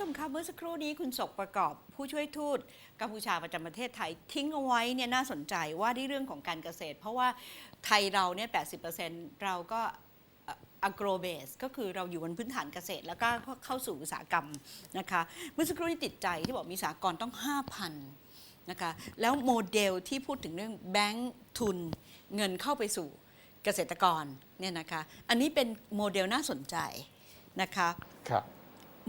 ชมคะเมื่อสักครู่นี้คุณศกประกอบผู้ช่วยทูตกัมพูชาประจำประเทศไทยทิ้งเอาไว้เนี่ยน่าสนใจว่าที่เรื่องของการเกษตร เพราะว่าไทยเราเนี่ย80%เราก็อักโรเบสก็คือเราอยู่บนพื้นฐานเกษตร แล้วก็เข้าสู่อุตสาหกรรมนะคะเมื่อสักครู่ที่ติดใจที่บอกมีสากรต้อง 5,000นะคะแล้วโมเดลที่พูดถึงเรื่องแบงก์ทุนเงินเข้าไปสู่เกษตรกรเนี่ยนะคะอันนี้เป็นโมเดลน่าสนใจนะคะครับ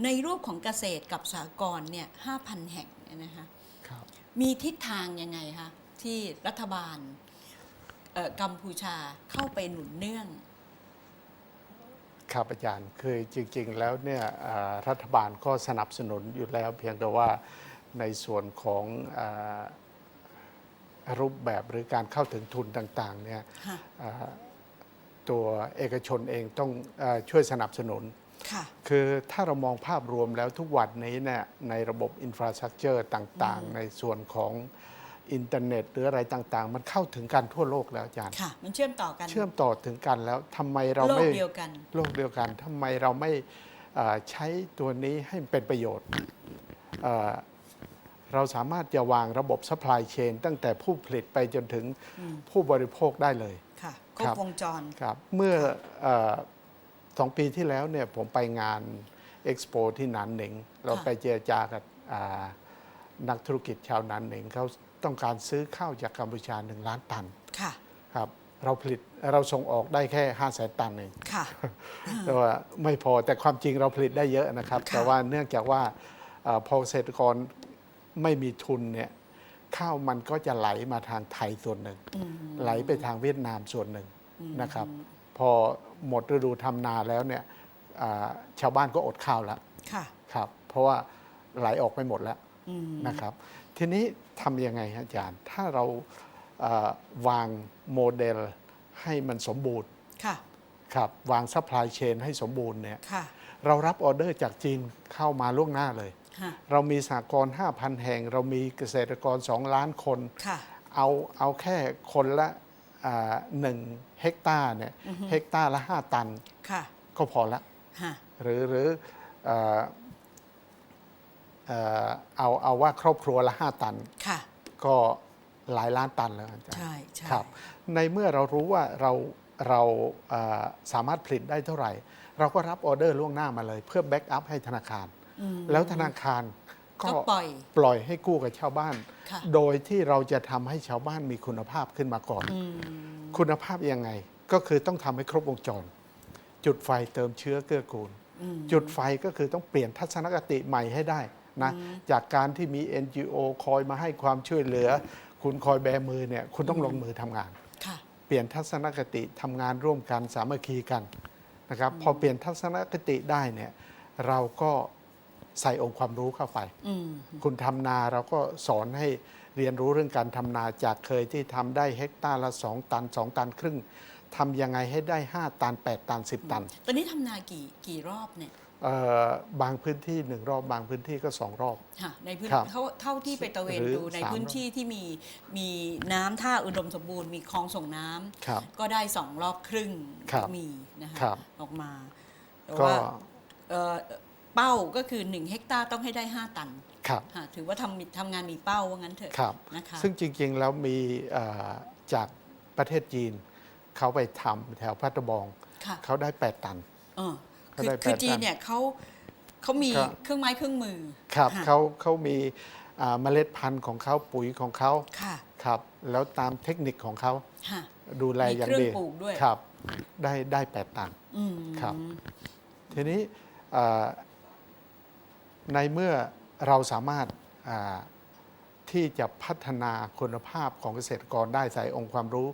ในรูปของเกษตรกับสากลเนี่ย5,000แห่งเนี่ยนะคะครับมีทิศทางยังไงคะที่รัฐบาลเอ่อกัมพูชาเข้าไปหนุนเนื่อง ครับอาจารย์คือจริง ๆ แล้วเนี่ยอ่ารัฐบาลก็สนับสนุนอยู่แล้ว เพียงแต่ว่าในส่วนของอารูปแบบหรือการเข้าถึงทุนต่างๆเนี่ยค่ะอ่าตัวเอกชนเองต้องอาช่วยสนับสนุน ค่ะคือถ้าเรามองภาพรวมแล้วทุกวันนี้เนี่ยในระบบอินฟราสตรักเจอร์ต่างๆ ในส่วนของอินเทอร์เน็ต หรืออะไรต่างๆ มันเข้าถึงกันทั่วโลกแล้วอาจารย์ค่ะ มันเชื่อมต่อกัน เชื่อมต่อถึงกันแล้วทำไมเราโลกไม่เดียวกัน โลกเดียวกันทำไมเราไม่เอ่อใช้ตัวนี้ให้เป็นประโยชน์เอ่อเราสามารถจะวางระบบ supply chain ตั้งแต่ผู้ผลิตไปจนถึงผู้บริโภคได้เลย ค่ะครบครับวงจรครับเมื่อเอ่อ สองปีที่แล้วเนี่ยผมไปงานเอ็กซ์โปที่หนานเหนิง เราค่ะไปเจรจากับอ่านักธุรกิจชาวหนานเหนิงเขาต้องการซื้อข้าวจากกัมพูชาหนึ่งล้านตันค่ะครับเราผลิตเราส่งออกได้แค่5 0 0แสนตันเองค่ะแต่ว่าไม่พอแต่ความจริงเราผลิตได้เยอะนะครับค่ะแต่ว่าเนื่องจากว่าเอ่อพอเกษตรกรไม่มีทุนเนี่ยข้าวมันก็จะไหลมาทางไทยส่วนหนึ่งอืมไหลไปทางเวียดนามส่วนหนึ่งนะครับ พอ หมดฤดูทำนาแล้วเนี่ยอ่าชาวบ้านก็อดข้าวแล้วค่ะครับ เพราะว่าไหลออกไปหมดแล้วอืมนะครับ ทีนี้ทำยังไงฮะอาจารย์ ถ้าเราเอ่อวางโมเดลให้มันสมบูรณ์ค่ะครับวางซัพพลายเชนให้สมบูรณ์เนี่ยค่ะเรารับออเดอร์จากจีนเข้ามาล่วงหน้าเลยค่ะเรามีสากล5,000 แห่ง เรามีเกษตรกร 2 ล้านคนค่ะเอาเอาแค่คนละอ่า หนึ่งเฮกตาร์เนี่ยเฮกตาร์ละ 5 ตันค่ะก็พอละฮะหรือหรือเอ่อเอ่อเอาเอาว่าครอบครัวละ 5 ตันค่ะก็หลายล้านตันแล้วอาจารย์ใช่ใช่ครับในเมื่อเรารู้ว่าเราเราเอ่อสามารถผลิตได้เท่าไหร่ เราก็รับออเดอร์ล่วงหน้ามาเลย เพื่อแบ็กอัพให้ธนาคารอืมแล้วธนาคาร ก็ก็ปล่อยปล่อยให้กู้กับชาวบ้านค่ะโดยที่เราจะทำให้ชาวบ้านมีคุณภาพขึ้นมาก่อนอืมคุณภาพยังไงก็คือต้องทำให้ครบวงจร จุดไฟเติมเชื้อเกื้อกูลอืมจุดไฟก็คือต้องเปลี่ยนทัศนคติใหม่ให้ได้นะจากการที่มี NGO คอยมาให้ความช่วยเหลือ คุณคอยแบมือเนี่ยคุณต้องลงมือทำงานค่ะเปลี่ยนทัศนคติทำงานร่วมกันสามัคคีกันนะครับพอเปลี่ยนทัศนคติได้เนี่ยเราก็ ใส่องค์ความรู้เข้าไปอืมคุณทำนาเราก็สอนให้เรียนรู้เรื่องการทำนาจากเคยที่ทำได้เฮกตาร์ละ 2 ตัน 2 ตันครึ่งทำยังไงให้ได้ 5 ตัน 8 ตัน 10 ตัน ตอนนี้ทำนากี่กี่รอบเนี่ยเอ่อบางพื้นที่หนึ่งรอบบางพื้นที่ก็สองรอบค่ะในพื้นครับเท่าเท่าที่ไปตระเวนหรือดูในสามพื้นที่ที่มีมีน้ำท่าอุดมสมบูรณ์มีคลองส่งน้ำครับก็ได้สองรอบครึ่งครับมีนะคะครับออกมาแต่ก็ว่า เอ่อเป้าก็คือ 1 เฮกตาร์ต้องให้ได้ 5 ตันครับค่ะถือว่าทำทำงานมีเป้าว่างั้นเถอะครับ นะคะซึ่งจริงๆ แล้วมีเอ่อจากประเทศจีน เขาไปทำแถวพัตตบอง ค่ะ เขาได้ 8 ตัน เออก็คือได้คือแปดจีนตันเนี่ยเขาเขามีครับ เครื่องไม้เครื่องมือครับะเขาเขามีอ่าเมล็ดพันธุ์ของเขาปุ๋ยของเขาค่ะครับ แล้วตามเทคนิคของเขาค่ะ ดูแลมีอย่างเครื่องดีปลูกด้วย ครับ ได้ได้ 8 ตัน อืม ครับ ทีนี้เอ่อ ในเมื่อเราสามารถอ่าที่จะพัฒนาคุณภาพของเกษตรกรได้ใส่องค์ความรู้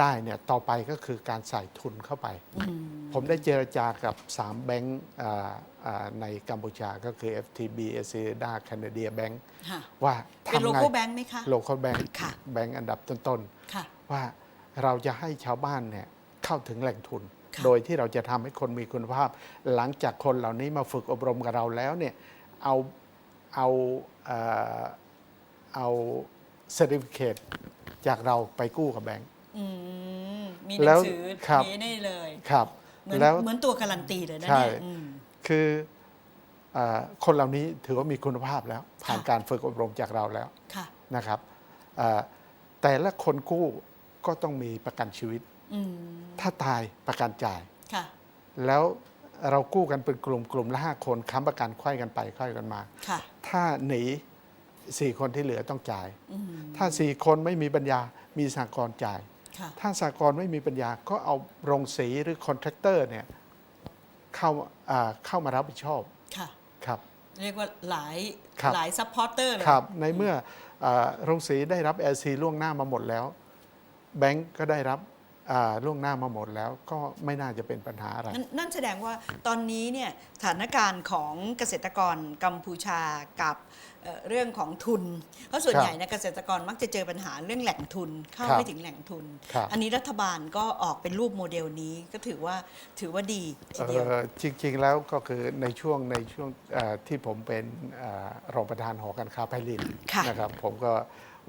ได้เนี่ยต่อไปก็คือการใส่ทุนเข้าไปอืมผมได้เจรจากับ 3 แบงก์อ่าอ่าในกัมพูชาก็คือ FTB a c e d a Canada Bank ค่ะว่าเป็นโลทำไงโก้แบงค์ไหมคะโลคอลแบงก์ค่ะแบงก์อันดับต้นค่ะๆว่าเราจะให้ชาวบ้านเนี่ยเข้าถึงแหล่งทุนค่ะโดยที่เราจะทำให้คนมีคุณภาพ หลังจากคนเหล่านี้มาฝึกอบรมกับเราแล้วเนี่ย เอาเอาเอ่อเอาเซอร์ติฟิเคตจากเราไปกู้กับแบงก์อืมมีหแล้นัวงสือครับมีนี่เลยครับเหมือนแล้วเหมือนตัวการันตีเลยนะใช่เนี่ยอืมคือเอ่อคนเหล่านี้ถือว่ามีคุณภาพแล้ว ผ่านค่ะการฝึกอบรมจากเราแล้วค่ะนะครับเอ่อแต่ละคนกู้ก็ต้องมีประกันชีวิตอืมถ้าตายประกันจ่ายค่ะแล้ว เรากู้กันเป็นกลุ่มกลุ่มละห้าคนค้ำประกันค่อยกันไปค่อยกันมาค่ะถ้าหนีสี่คนที่เหลือต้องจ่ายอืมถ้าสี่คนไม่มีปัญญา มีสากลจ่ายค่ะถ้าสากลไม่มีปัญญาก็เอาโรงสีหรือคอนแทคเตอร์เนี่ยเข้าอ่าเข้ามารับผิดชอบค่ะครับ เรียกว่าหลายครับหลายซัพพอร์เตอร์เลยครับ ในเมื่ออาโรงสีได้รับ LC ล่วงหน้ามาหมดแล้ว แบงก์ก็ได้รับอ่า ล่วงหน้ามาหมดแล้วก็ไม่น่าจะเป็นปัญหาอะไรนั่นนั่นแสดงว่าตอนนี้เนี่ยสถานการณ์ของเกษตรกรกัมพูชากับเอ่อเรื่องของทุน เพราะส่วนครับใหญ่เนยเกษตรกรมักจะเจอปัญหาเรื่องแหล่งทุนเข้าครับไม่ถึงแหล่งทุน ครับอันนี้รัฐบาลก็ออกเป็นรูปโมเดลนี้ก็ถือว่าถือว่าดีทีเดียว เอ่อจริง ๆ แล้วก็คือในช่วงในช่วงเอ่อที่ผมเป็นเอ่อรองประธานหอการค้าไพลินค่ะ นะครับผมก็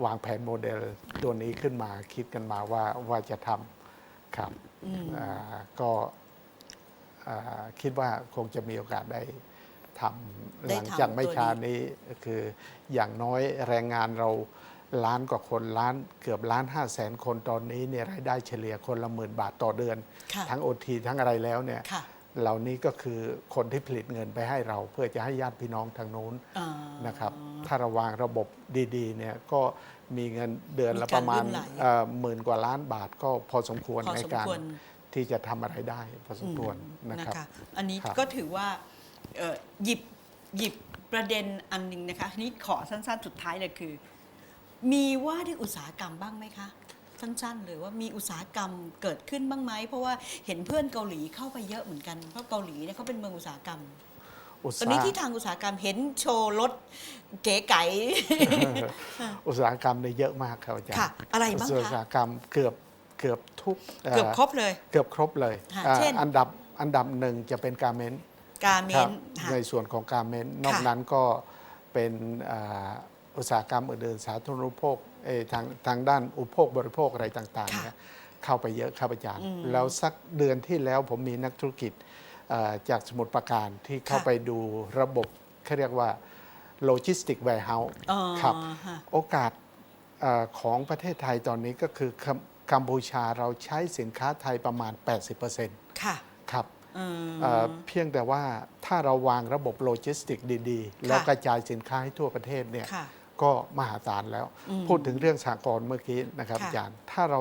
วางแผนโมเดลตัวนี้ขึ้นมาคิดกันมาว่าว่าจะทำ ครับอืมอ่าก็อ่าคิดว่าคงจะมีโอกาสได้ทำได้หลังทำจากไม่ตัวนี้ช้านี้คืออย่างน้อยแรงงานเราล้านกว่าคนล้านเกือบล้านห้าแสนคนตอนนี้เนี่ยรายได้เฉลี่ยคนละหมื่นบาทต่อเดือนค่ะทั้งโอทีทั้งอะไรแล้วเนี่ยค่ะ เหล่านี้ก็คือคนที่ผลิตเงินไปให้เรา เพื่อจะให้ญาติพี่น้องทางนู้นอ่านะครับ ถ้าเราวางระบบดีๆเนี่ยก็มีเงินเดือนละมีปการระมาณลื่นไหลเอ่อหมื่นกว่าล้านบาทก็พอสมควรพอในสมการควรที่จะทำอะไรได้พอสมควรอืมนะครับ อันนี้ครับก็ถือว่าเอ่อหยิบหยิบประเด็นอันหนึ่งนะคะนี่ขอสั้นๆ สุดท้ายเลยคือ มีว่าด้วยอุตสาหกรรมบ้างไหมคะ สั้น ๆ เลยว่ามีอุตสาหกรรมเกิดขึ้นบ้างไหมเพราะว่าเห็นเพื่อนเกาหลีเข้าไปเยอะเหมือนกันเพราะเกาหลีเนี่ยเขาเป็นเมืองอุตสาหกรรมอุตตอสานนี้หที่ทางอุตสาหกรรมเห็นโชว์รถเก๋ไก๋ อุตสาหกรรมในยเยอะมากครับอาจารย์ค่ะอะไรบ้างอุตคะสาหกรรมเกือบเกือบทุกเกือบครบเลย เกือบครบเลยค่ะอ่าเช่น อันดับอันดับหนึ่งจะเป็นการเมนต์การเมครันบต์ค่ะ ในส่วนของการเมนต์นอกนั้นก็เป็นอ่า อุตสาหกรรมอื่นๆสาธารณูปโภคเอ่อทางทางด้านอุปโภคบริโภคอะไรต่างๆค่ะเนี่ยเข้าไปเยอะครับอาจารย์อืมแล้วสักเดือนที่แล้วผมมีนักธุรกิจอ่าจากสมุทรปราการที่เข้าค่ะไปดูระบบเขาเรียกว่าโลจิสติก w ว r e h o u s e อ๋อครับค่ะโอกาสเออของประเทศไทยตอนนี้ก็คือกัมกัมพูชาเราใช้สินค้าไทยประมาณ 80%ค่ะครับอืมเอ่อเพียงแต่ว่าถ้าเราวางระบบโลจิสติกดี ๆ แล้วกระจายสินค้าให้ทั่วประเทศเนี่ยค่ะ ก็มหาศาลแล้วอืมพูดถึงเรื่องสากลเมื่อกี้นะครับค่ะอาจารย์ถ้าเรา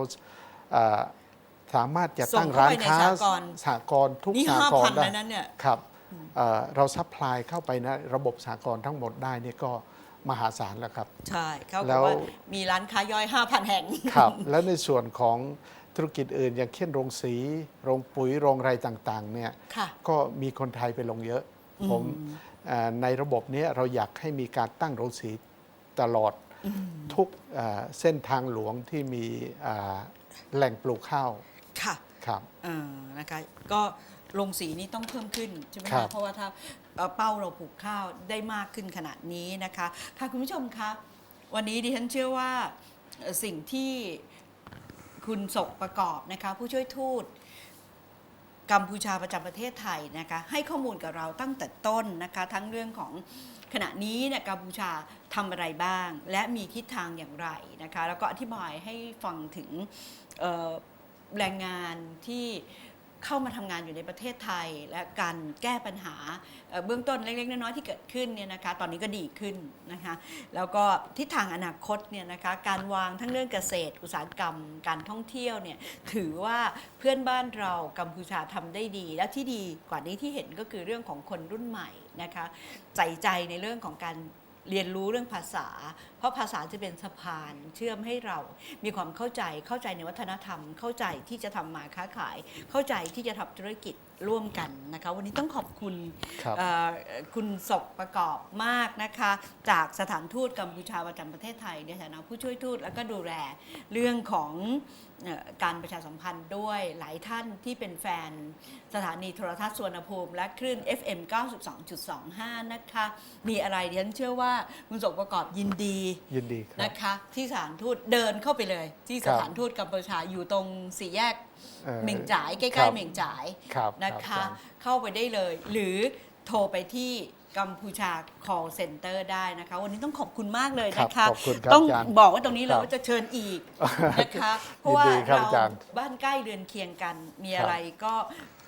เอ่อสามารถจะส่ตั้งงเข้าร้านไปในค้าสากลสากลทุกนี่สาห้ากพัลนได้แล้วนั้นเนี่ยครับเอ่อเราซัพพลายเข้าไปนะระบบสากลทั้งหมดได้นี่ก็มหาศาลแล้วครับ ใช่เขาบแล้อกวว่ามีร้านค้าย่อย 5,000 แห่งครับ แล้วในส่วนของธุรกิจอื่น อย่างเช่นโรงสี โรงปุ๋ยโรงไรต่างๆเนี่ยค่ะก็มีคนไทยไปลงเยอะ ผมเอ่อในระบบเนี้ยเราอยากให้มีการตั้งโรงสี ตลอดทุกเอ่อเส้นทางหลวงที่มีเอ่อแหล่งปลูกข้าว ค่ะครับเออนะคะก็ลงสีนี้ต้องเพิ่มขึ้นใช่ไหมครัคะบเพราะว่าถ้าเอ่อเป้าเราปลูกข้าวได้มากขึ้นขนาดนี้นะคะค่ะคุณผู้ชมคะวันนี้ดิฉันเชื่อว่าเอ่อสิ่งที่คุณศกประกอบนะคะผู้ช่วยทูต กัมพูชาประจำประเทศไทยนะคะให้ข้อมูลกับเราตั้งแต่ต้นนะคะทั้งเรื่องของขณะนี้เนี่ยกัมพูชาทำอะไรบ้าง และมีทิศทางอย่างไรนะคะแล้วก็อธิบายให้ฟังถึงแรงงานที่ เข้ามาทำงานอยู่ในประเทศไทย และการแก้ปัญหาเบื้องต้นเล็กๆน้อยๆที่เกิดขึ้นเนี่ยนะคะตอนนี้ก็ดีขึ้นนะคะแล้วก็ทิศทางอนาคตเนี่ยนะคะการวางทั้งเรื่องเกษตร อุตสาหกรรม การท่องเที่ยวเนี่ยถือว่าเพื่อนบ้านเรากัมพูชาทำได้ดี และที่ดีกว่านี้ที่เห็นก็คือเรื่องของคนรุ่นใหม่นะคะใส่ใจในเรื่องของการ เรียนรู้เรื่องภาษา เพราะภาษาจะเป็นสะพานเชื่อมให้เรามีความเข้าใจเข้าใจในวัฒนธรรม เข้าใจที่จะทำมาค้าขาย เข้าใจที่จะทำธุรกิจร่วมกันนะคะ วันนี้ต้องขอบคุณคคุณศกประกอบมากนะคะ จากสถานทูตกัมพูชาประจำประเทศไทยในฐานะผู้ช่วยทูตแล้วก็ดูแลเรื่องของอการประชาสัมพันธ์ด้วยหลายท่านที่เป็นแฟนสถานีโทรทัศน์สวนภูมิ และคลื่น FM 92.25 นะคะ มีอะไรดิฉันเชื่อว่าคุณศกประกอบยินดียินดีครับ นะคะ ที่สถานทูตเดินเข้าไปเลย ที่ครัสบถานทูตกัมพูชาอยู่ตรงสี่แยกเอ่อเหม่งจ่ายใกครัล้บ ๆเหม่งจ่ายครับนะรัคะบอาจารย์เข้าไปได้เลย หรือโทรไปที่กัมพูชา call center ได้นะคะ วันนี้ต้องขอบคุณมากเลยครับนะคะขอบคุณครับต้องอาจารย์บอกว่าตรงนี้เลยครับว่าจะเชิญอีก นะคะ เพราะว่ายินดีครับเราอาจารย์บ้านใกล้เรือนเคียงกัน มีครับอะไรก็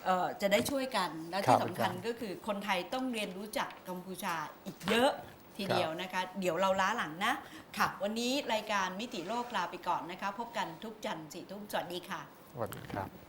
เอ่อจะได้ช่วยกัน และครัที่บสำคัญอาจารย์ก็คือคนไทยต้องเรียนรู้จักกัมพูชาอีกเยอะ ทีเดียวนะคะ เดี๋ยวเราล้าหลังนะ ค่ะ วันนี้รายการมิติโลกลาไปก่อนนะคะ พบกันทุกจันทร์สี่ทุ่มสวัสดีค่ะ สวัสดีครับ